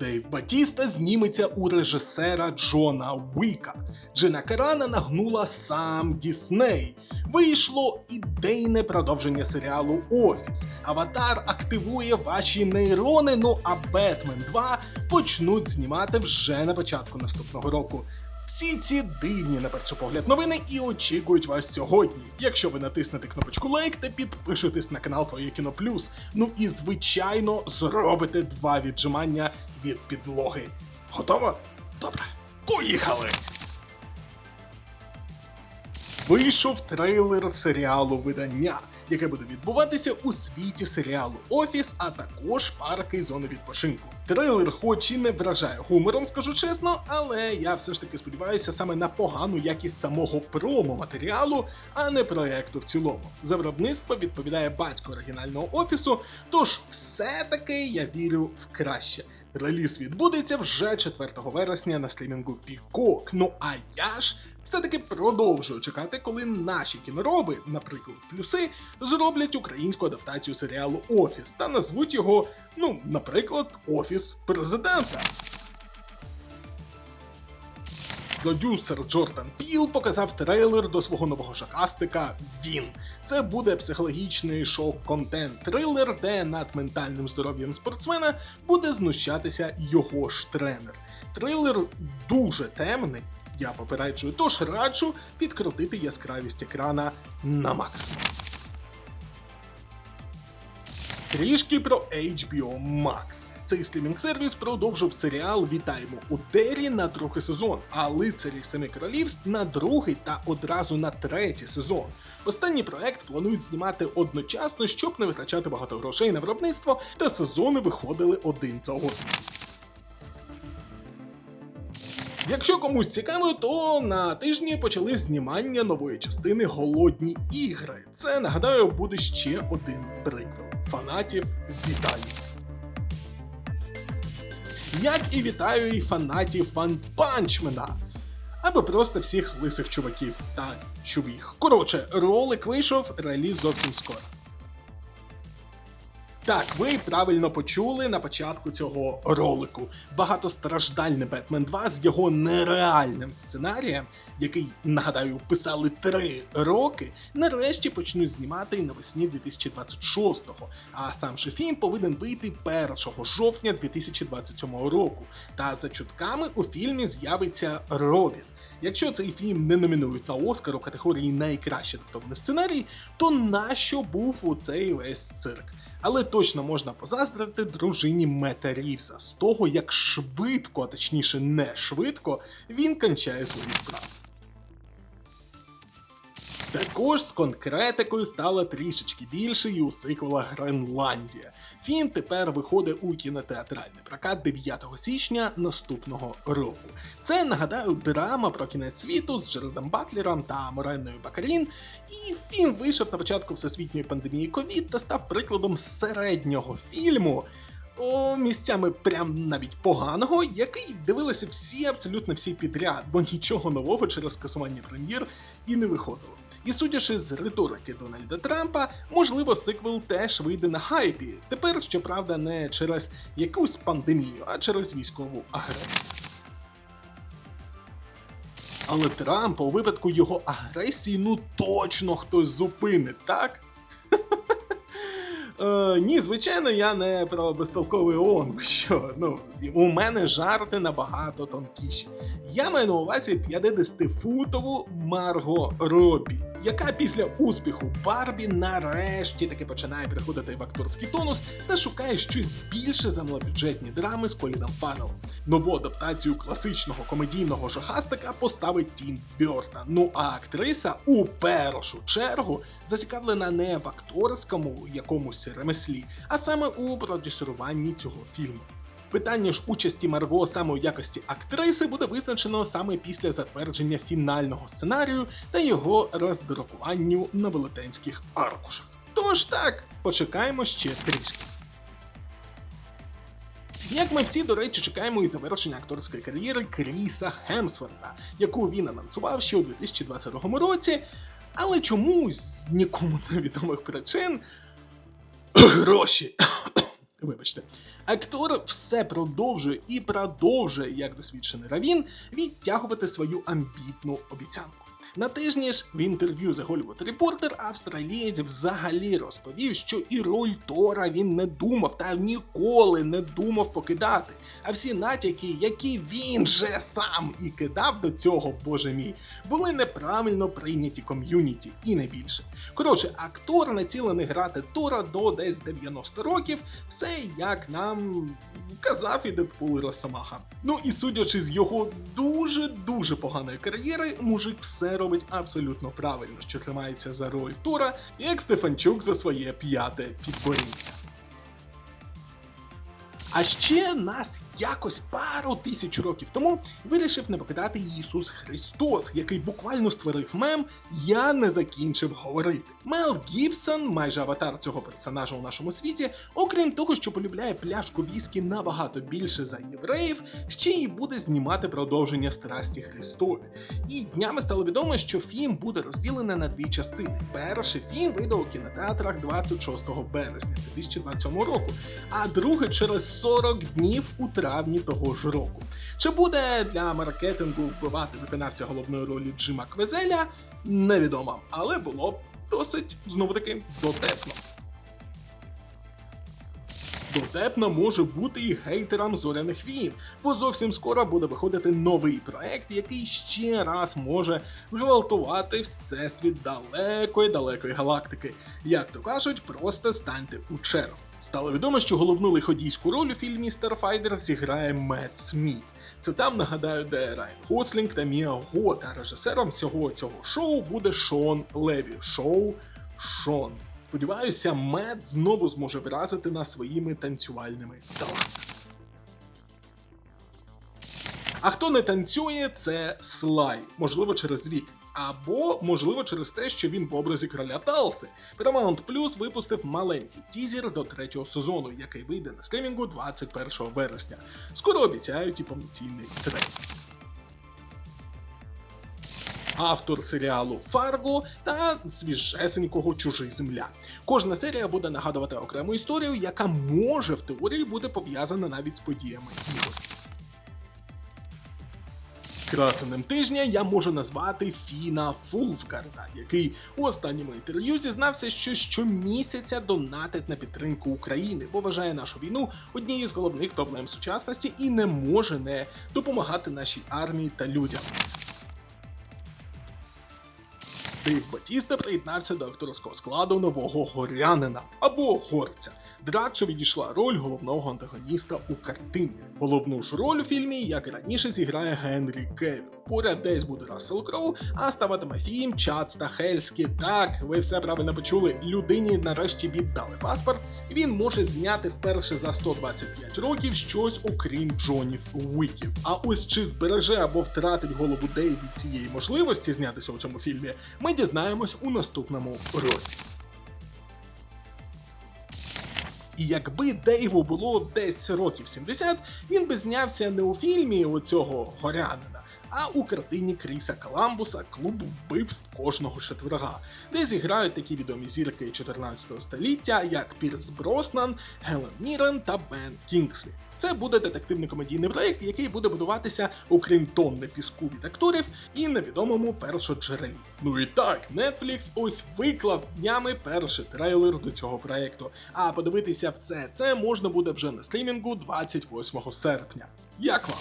Дейв Батіста зніметься у режисера Джона Уіка. Джина Карана нагнула сам Дісней. Вийшло ідейне продовження серіалу Офіс. Аватар активує ваші нейрони. Ну а Бетмен 2 почнуть знімати вже на початку наступного року. Всі ці дивні на перший погляд новини і очікують вас сьогодні. Якщо ви натиснете кнопочку лайк та підпишетесь на канал Твоє Кіно Плюс. Ну і звичайно зробите два віджимання від підлоги. Готово? Добре. Поїхали! Вийшов трейлер серіалу видання, яке буде відбуватися у світі серіалу Офіс, а також парки і зони відпочинку. Трейлер, хоч і не вражає гумором, скажу чесно, але я все ж таки сподіваюся саме на погану якість самого промо-матеріалу, а не проекту в цілому. За виробництво відповідає батько оригінального офісу, тож все-таки я вірю в краще. Реліз відбудеться вже 4 вересня на стрімінгу Peacock. Ну а я ж все-таки продовжую чекати, коли наші кінороби, наприклад, плюси, зроблять українську адаптацію серіалу Офіс та назвуть його, ну, наприклад, Офіс президента. Продюсер Джордан Піл показав трейлер до свого нового жакастика Він. Це буде психологічний шок-контент трилер, де над ментальним здоров'ям спортсмена буде знущатися його ж тренер. Трилер дуже темний. Я попереджую, тож раджу підкрутити яскравість екрана на максимум. Трішки про HBO Max. Цей стрімінг-сервіс продовжив серіал Вітаємо у Дері на другий сезон, а лицарі Семи Королівств на другий та одразу на третій сезон. Останній проект планують знімати одночасно, щоб не витрачати багато грошей на виробництво, та сезони виходили один за одним. Якщо комусь цікаво, то на тижні почали знімання нової частини Голодні ігри. Це нагадаю буде ще один приквел. Фанатів вітаю. Як і вітаю і фанатів Ванпанчмена. Або просто всіх лисих чуваків та чувіх. Коротше, ролик вийшов, реліз зовсім скоро. Так, ви правильно почули на початку цього ролику. Багатостраждальний Бетмен 2 з його нереальним сценарієм, який, нагадаю, писали три роки, нарешті почнуть знімати навесні 2026-го. А сам же фільм повинен вийти 1 жовтня 2027 року. Та за чутками у фільмі з'явиться Робін. Якщо цей фільм не номінують на Оскар у категорії найкращий адаптований сценарій, то нащо був у цей весь цирк? Але точно можна позаздрити дружині Мета Рівса з того, як швидко, а точніше не швидко, він кончає свої справи. Також з конкретикою стало трішечки більше і у сиквела Гренландія. Фільм тепер виходить у кінотеатральний прокат 9 січня наступного року. Це нагадаю драма про кінець світу з Джередом Батлером та Моренною Бакарін. І фільм вийшов на початку всесвітньої пандемії ковід та став прикладом середнього фільму. О, місцями прям навіть поганого, який дивилися всі абсолютно всі підряд, бо нічого нового через скасування прем'єр і не виходило. І судячи з риторики Дональда Трампа, можливо, сиквел теж вийде на хайпі. Тепер, щоправда, не через якусь пандемію, а через військову агресію. Але Трампа у випадку його агресії ну точно хтось зупинить, так? Е, ні, звичайно, я не про безтолковий ООН, що ну у мене жарти набагато тонкіші. Я маю на увазі 50-футову Марго Робі, яка після успіху Барбі нарешті таки починає приходити в акторський тонус та шукає щось більше за малобюджетні драми з Коліном Фаррелом. Нову адаптацію класичного комедійного жахастика поставить Тім Бёртон. Ну а актриса у першу чергу зацікавлена не в акторському якомусь ремеслі, а саме у продюсеруванні цього фільму. Питання ж участі Марго саме у якості актриси буде визначено саме після затвердження фінального сценарію та його роздрукуванню на велетенських аркушах. Тож так, почекаємо ще трішки. Як ми всі, до речі, чекаємо і завершення акторської кар'єри Кріса Хемсворта, яку він анонсував ще у 2022 році, але чомусь нікому невідомих причин гроші. Вибачте, актор все продовжує і продовжує, як досвідчений Равін, відтягувати свою амбітну обіцянку. На тижні ж в інтерв'ю The Hollywood Reporter австралієць взагалі розповів, що і роль Тора він не думав та ніколи не думав покидати. А всі натяки, які він же сам і кидав до цього, боже мій, були неправильно прийняті ком'юніті і не більше. Коротше, актор націлений грати Тора до десь 90 років, все як нам казав і Дедпул Росомаха. Ну і судячи з його дуже дуже поганої кар'єри, мужик все робить абсолютно правильно, що тримається за роль тура, як Стефанчук за своє п'яте підборіддя. А ще нас якось пару тисяч років тому вирішив не покидати Ісус Христос, який буквально створив мем Я не закінчив говорити. Мел Гібсон, майже аватар цього персонажа у нашому світі, окрім того, що полюбляє пляшку віскі набагато більше за євреїв, ще й буде знімати продовження страсті Христові. І днями стало відомо, що фільм буде розділений на дві частини. Перший фільм вийде у кінотеатрах 26 березня 2027 року, а другий через 40 днів у травні того ж року. Чи буде для маркетингу вбивати виконавця головної ролі Джима Квезеля, невідомо, але було б досить знову таки дотепно. Дотепно може бути і гейтерам зоряних війн, бо зовсім скоро буде виходити новий проект, який ще раз може гвалтувати всесвіт далекої далекої галактики. Як то кажуть, просто станьте у чергу. Стало відомо, що головну лиходійську роль у фільмі Starfighter зіграє Мет Сміт. Це там нагадаю, де Райан Гослінг та Міа Гот, а режисером всього цього шоу буде Шон Леві. Шоу Шон. Сподіваюся, Мед знову зможе вразити нас своїми танцювальними талантами. А хто не танцює, це Слай, можливо, через вік. Або, можливо, через те, що він в образі короля Талси. Paramount Plus випустив маленький тізер до третього сезону, який вийде на стримінгу 21 вересня. Скоро обіцяють і повноцінний трейлер. Автор серіалу Фарго та свіжесенького Чужий земля. Кожна серія буде нагадувати окрему історію, яка може в теорії бути пов'язана навіть з подіями ігор. Красенем тижня я можу назвати Фіна Фулфгарда, який у останньому інтерв'ю зізнався, що щомісяця донатить на підтримку України, бо вважає нашу війну однією з головних проблем сучасності і не може не допомагати нашій армії та людям. Дейв Батіста приєднався до акторського складу нового горянина або горця. Драксу відійшла роль головного антагоніста у картині. Головну ж роль у фільмі, як раніше, зіграє Генрі Кевіл. Поряд десь буде Рассел Кроу, а ставатиме фільм Чад Стахельський. Так, ви все правильно почули. Людині нарешті віддали паспорт, він може зняти вперше за 125 років щось окрім Джонів Уіків. А ось чи збереже або втратить голову Дейв від цієї можливості знятися у цьому фільмі, ми дізнаємось у наступному році. І якби Дейву було десь років 70, він би знявся не у фільмі оцього горянина, а у картині Кріса Коламбуса Клуб вбивств кожного четверга, де зіграють такі відомі зірки 14 століття, як Пірс Броснан, Гелен Мірен та Бен Кінгслі. Це буде детективний комедійний проєкт, який буде будуватися, окрім тонни піску від акторів, і невідомому першоджерелі. Ну і так, Netflix ось виклав днями перший трейлер до цього проєкту. А подивитися все це можна буде вже на стрімінгу 28 серпня. Як вам?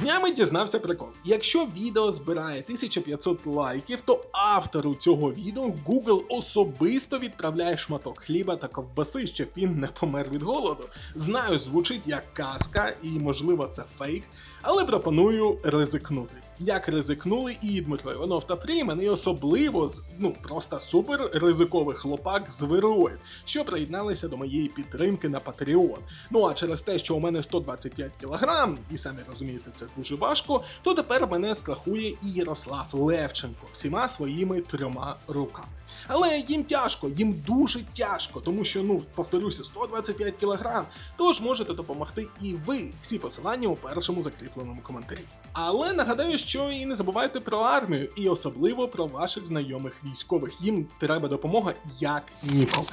Днями дізнався прикол. Якщо відео збирає 1500 лайків, то автору цього відео Google особисто відправляє шматок хліба та ковбаси, щоб він не помер від голоду. Знаю, звучить як казка, і можливо це фейк, але пропоную ризикнути. Як ризикнули і Дмитро Іванов та Фріймен, і особливо з ну просто супер ризикових хлопак з Вероїд, що приєдналися до моєї підтримки на Patreon. Ну а через те, що у мене 125 кг, і самі розумієте, це дуже важко, то тепер мене страхує і Ярослав Левченко всіма своїми трьома руками. Але їм тяжко, їм дуже тяжко, тому що, ну, повторюся, 125 кг, тож можете допомогти і ви. Всі посилання у першому закріпленому коментарі. Але нагадаю, що і не забувайте про армію, і особливо про ваших знайомих військових. Їм треба допомога як ніколи.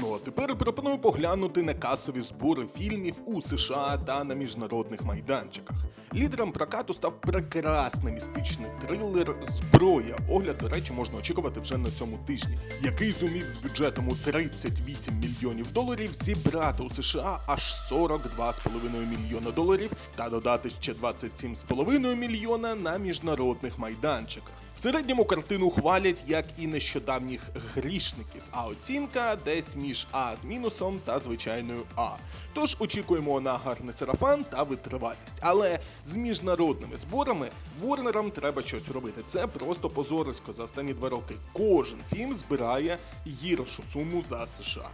Ну а тепер пропоную поглянути на касові збори фільмів у США та на міжнародних майданчиках. Лідером прокату став прекрасний містичний трилер Зброя. Огляд, до речі, можна очікувати вже на цьому тижні, який зумів з бюджетом у 38 мільйонів доларів зібрати у США аж 42,5 мільйона доларів та додати ще 27,5 мільйона на міжнародних майданчиках. В середньому картину хвалять, як і нещодавніх грішників, а оцінка десь між А з мінусом та звичайною А. Тож очікуємо на гарний сарафан та витривалість. Але з міжнародними зборами Ворнерам треба щось робити. Це просто позорисько за останні два роки. Кожен фільм збирає гіршу суму за США.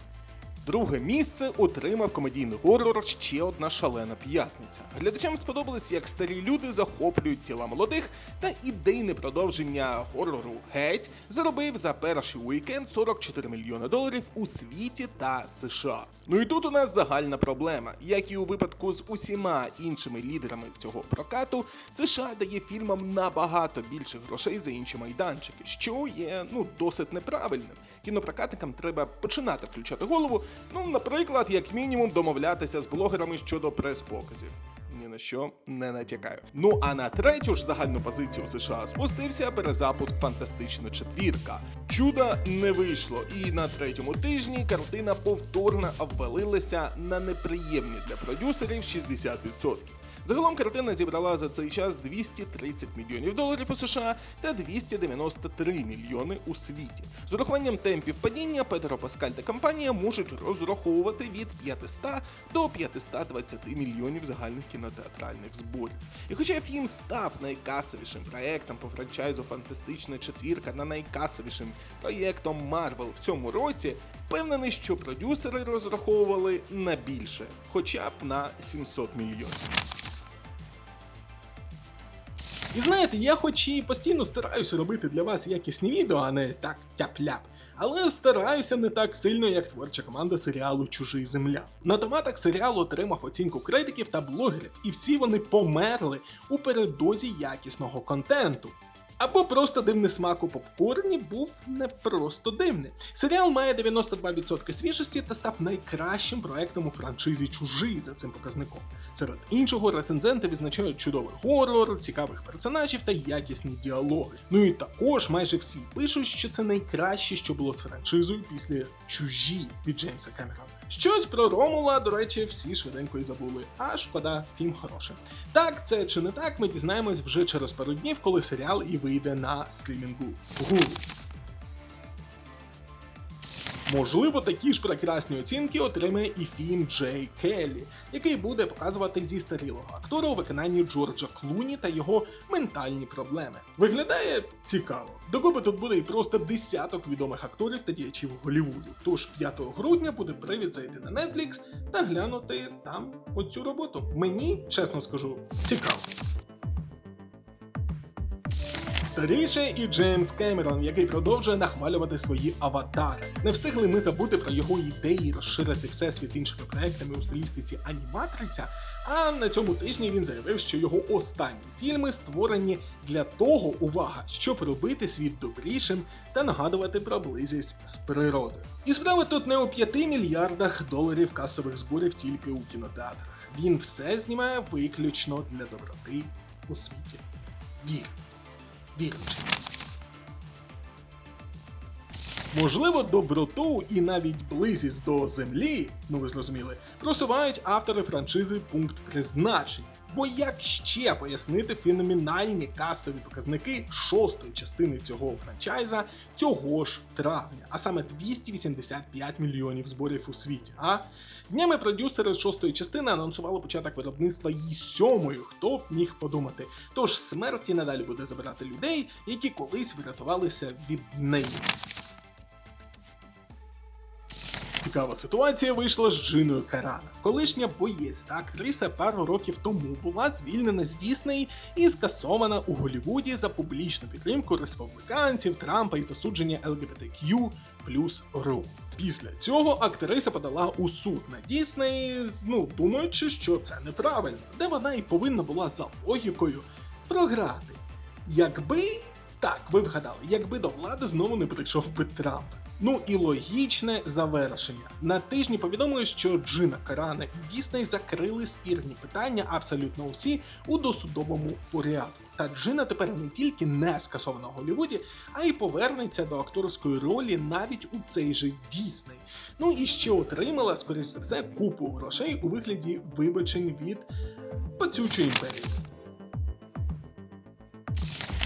Друге місце отримав комедійний горор ще одна шалена п'ятниця. Глядачам сподобалось, як старі люди захоплюють тіла молодих, та ідейне продовження горору геть заробив за перший уікенд 44 мільйони доларів у світі та США. Ну і тут у нас загальна проблема. Як і у випадку з усіма іншими лідерами цього прокату, США дає фільмам набагато більше грошей за інші майданчики, що є ну досить неправильним. Кінопрокатникам треба починати включати голову. Ну, наприклад, як мінімум, домовлятися з блогерами щодо прес-показів. На що не натякаю. Ну а на третю ж загальну позицію США спустився перезапуск Фантастична четвірка. Чуда не вийшло, і на третьому тижні картина повторно обвалилася на неприємні для продюсерів 60%. Загалом картина зібрала за цей час 230 мільйонів доларів у США та 293 мільйони у світі. З урахуванням темпів падіння Педро Паскаль та компанія можуть розраховувати від 500 до 520 мільйонів загальних кінотеатральних зборів. І хоча фільм став найкасовішим проектом по франчайзу Фантастична четвірка на найкасовішим проєктом Марвел в цьому році, впевнений, що продюсери розраховували на більше, хоча б на 700 мільйонів. І знаєте, я хоч і постійно стараюся робити для вас якісні відео, а не так тяп-ляп. Але стараюся не так сильно, як творча команда серіалу Чужий земля. На томатах серіал отримав оцінку критиків та блогерів, і всі вони померли у передозі якісного контенту. Або просто дивний смак у попкорні був не просто дивний. Серіал має 92% свіжості та став найкращим проектом у франшизі Чужий за цим показником. Серед іншого рецензенти відзначають чудовий горор, цікавих персонажів та якісні діалоги. Ну і також майже всі пишуть, що це найкраще, що було з франшизою після чужі від Джеймса Кемерона. Щось про Ромула, до речі, всі швиденько і забули. А шкода, фільм хороший. Так, це чи не так, ми дізнаємось вже через пару днів, коли серіал і вийде на стрімінгу Hulu. Можливо, такі ж прекрасні оцінки отримає і фільм Джей Келлі, який буде показувати зістарілого актора у виконанні Джорджа Клуні та його ментальні проблеми. Виглядає цікаво. Докупи тут буде і просто десяток відомих акторів та діячів Голлівуду. Тож 5 грудня буде привід зайти на Netflix та глянути там оцю роботу. Мені, чесно скажу, цікаво. Старіше і Джеймс Кемерон, який продовжує нахвалювати свої аватари. Не встигли ми забути про його ідеї розширити всесвіт іншими проектами у стилістиці аніматриця. А на цьому тижні він заявив, що його останні фільми створені для того, увага, щоб робити світ добрішим та нагадувати про близість з природою. І справа тут не у 5 мільярдах доларів касових зборів тільки у кінотеатрах. Він все знімає виключно для доброти у світі. Вір. Вірніше. Можливо, доброту і навіть близість до землі, ну ви зрозуміли, просувають автори франшизи пункт призначення. Бо як ще пояснити феноменальні касові показники шостої частини цього франчайза цього ж травня, а саме 285 мільйонів зборів у світі. А днями продюсери шостої частини анонсували початок виробництва її сьомої. Хто б міг подумати? Тож смерті надалі буде забирати людей, які колись врятувалися від неї. Цікава ситуація вийшла з Джиною Карана. Колишня боєць та актриса пару років тому була звільнена з Діснеї і скасована у Голлівуді за публічну підтримку республіканців, Трампа і засудження ЛГБТQ плюс РУ. Після цього актриса подала у суд на Діснеї, ну думаючи, що це неправильно, де вона і повинна була за логікою програти. Якби так, ви вгадали, якби до влади знову не прийшов би Трамп. Ну і логічне завершення. На тижні повідомили, що Джина Карана і Дісней закрили спірні питання абсолютно усі у досудовому порядку. Та Джина тепер не тільки не скасована в Голлівуді, а й повернеться до акторської ролі навіть у цей же Дісней. Ну і ще отримала, скоріш за все, купу грошей у вигляді вибачень від пацючої імперії.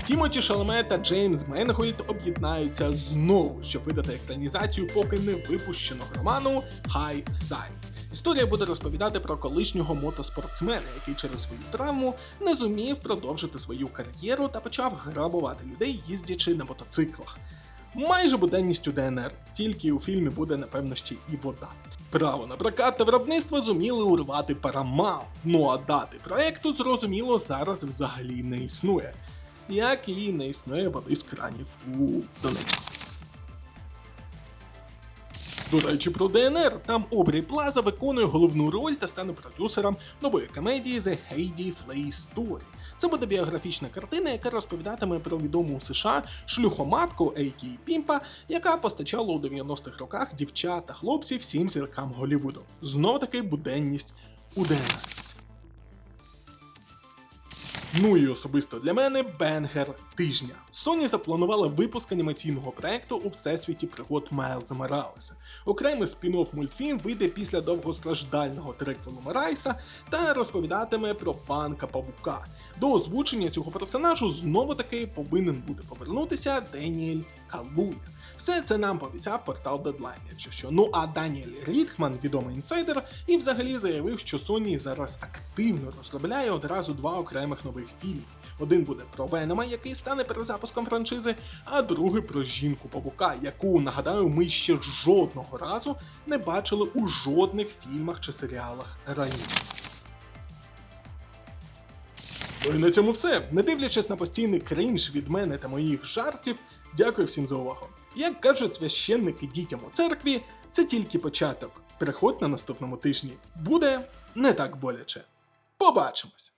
Тімоті Шаламе та Джеймс Менгольд об'єднаються знову, щоб видати екранізацію поки не випущеного роману High Side. Історія буде розповідати про колишнього мотоспортсмена, який через свою травму не зумів продовжити свою кар'єру та почав грабувати людей, їздячи на мотоциклах. Майже буденністю ДНР, тільки у фільмі буде напевно ще і вода. Право на прокат та виробництво зуміли урвати Paramount, ну а дати проекту зрозуміло зараз взагалі не існує. Як і не існує води з кранів у Донецьку. До речі, про ДНР. Там Обрі Плаза виконує головну роль та стане продюсером нової комедії The Heidi Flay Story. Це буде біографічна картина, яка розповідатиме про відому у США шлюхоматку Ейкі Пімпа, яка постачала у 90-х роках дівчат та хлопців всім зіркам Голлівуду. Знов таки буденність у ДНР. Ну і особисто для мене бенгер тижня. Sony запланувала випуск анімаційного проекту у всесвіті пригод Майлза Моралеса. Окремий спін-офф мультфільм вийде після довгостраждального триквелу Марайса та розповідатиме про панка павука. До озвучення цього персонажу знову таки повинен буде повернутися Деніель Калуя. Все це нам пообіцяв портал Deadline, якщо що. Ну а Даніель Рідхман, відомий інсайдер, і взагалі заявив, що Sony зараз активно розробляє одразу два окремих нових фільми. Один буде про Венома, який стане перезапуском франшизи, а другий про жінку павука, яку нагадаю, ми ще жодного разу не бачили у жодних фільмах чи серіалах раніше. Ну і на цьому все. Не дивлячись на постійний крінж від мене та моїх жартів, дякую всім за увагу. Як кажуть священники дітям у церкві, це тільки початок. Переходь на наступному тижні. Буде не так боляче. Побачимось!